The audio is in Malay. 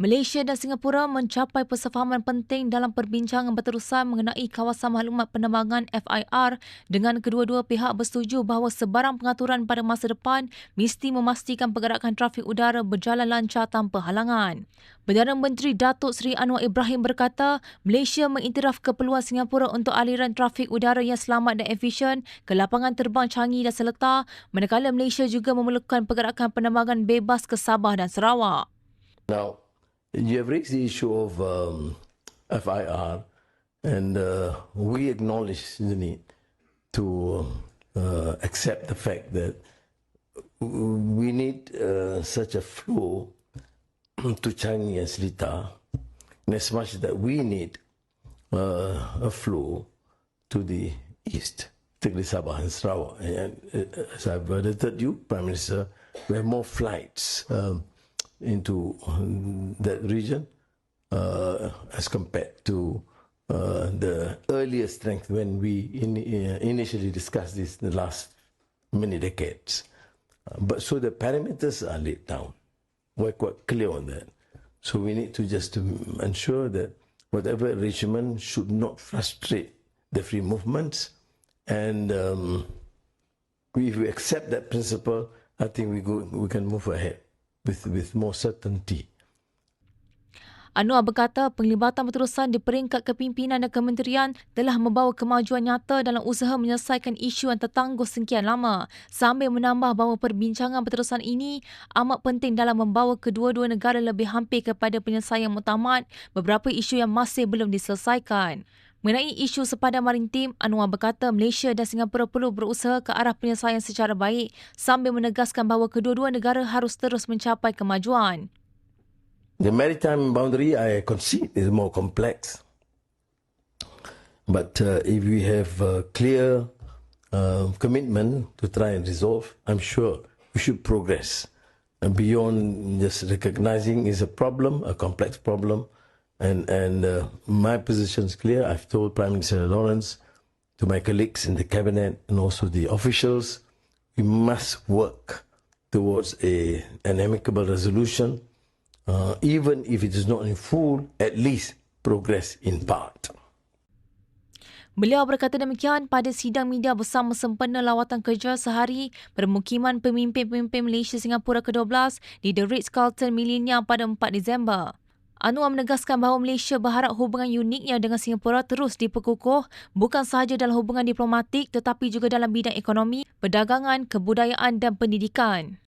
Malaysia dan Singapura mencapai persefahaman penting dalam perbincangan berterusan mengenai kawasan maklumat penerbangan FIR dengan kedua-dua pihak bersetuju bahawa sebarang pengaturan pada masa depan mesti memastikan pergerakan trafik udara berjalan lancar tanpa halangan. Perdana Menteri Datuk Seri Anwar Ibrahim berkata, Malaysia mengiktiraf keperluan Singapura untuk aliran trafik udara yang selamat dan efisien ke lapangan terbang Changi dan Seletar, manakala Malaysia juga memerlukan pergerakan penerbangan bebas ke Sabah dan Sarawak. Now, you have raised the issue of um, FIR, and uh, we acknowledge the need to uh, accept the fact that we need uh, such a flow to Changi and Seletar, in as much that we need uh, a flow to the east, particularly Sabah and Sarawak. And uh, as I've alerted you, Prime Minister, we have more flights. Um, into um, that region uh, as compared to uh, the earlier strength when we in, uh, initially discussed this in the last many decades. Uh, but so the parameters are laid down. We're quite clear on that. So we need to just ensure that whatever arrangement should not frustrate the free movements. And um, if we accept that principle, I think we go we can move ahead with with more certainty. Anwar berkata penglibatan berterusan di peringkat kepimpinan dan kementerian telah membawa kemajuan nyata dalam usaha menyelesaikan isu yang tertangguh sekian lama sambil menambah bahawa perbincangan berterusan ini amat penting dalam membawa kedua-dua negara lebih hampir kepada penyelesaian mutamat beberapa isu yang masih belum diselesaikan. Mengenai isu sepadan maritim, Anwar berkata Malaysia dan Singapura perlu berusaha ke arah penyelesaian secara baik sambil menegaskan bahawa kedua-dua negara harus terus mencapai kemajuan. The maritime boundary, I concede, is more complex. But uh, if we have a clear uh, commitment to try and resolve, I'm sure we should progress. Beyond just recognizing is a problem, a complex problem, and and uh, my position is clear. I've told Prime Minister Lawrence, to my colleagues in the cabinet, and also the officials, we must work towards a an amicable resolution uh, even if it is not in full, at least progress in part. Beliau berkata demikian pada sidang media bersama sempena lawatan kerja sehari permukiman pemimpin-pemimpin Malaysia Singapura ke-12 di The Ritz-Carlton Millenia pada 4 Disember. Anwar menegaskan bahawa Malaysia berharap hubungan uniknya dengan Singapura terus diperkukuh bukan sahaja dalam hubungan diplomatik tetapi juga dalam bidang ekonomi, perdagangan, kebudayaan dan pendidikan.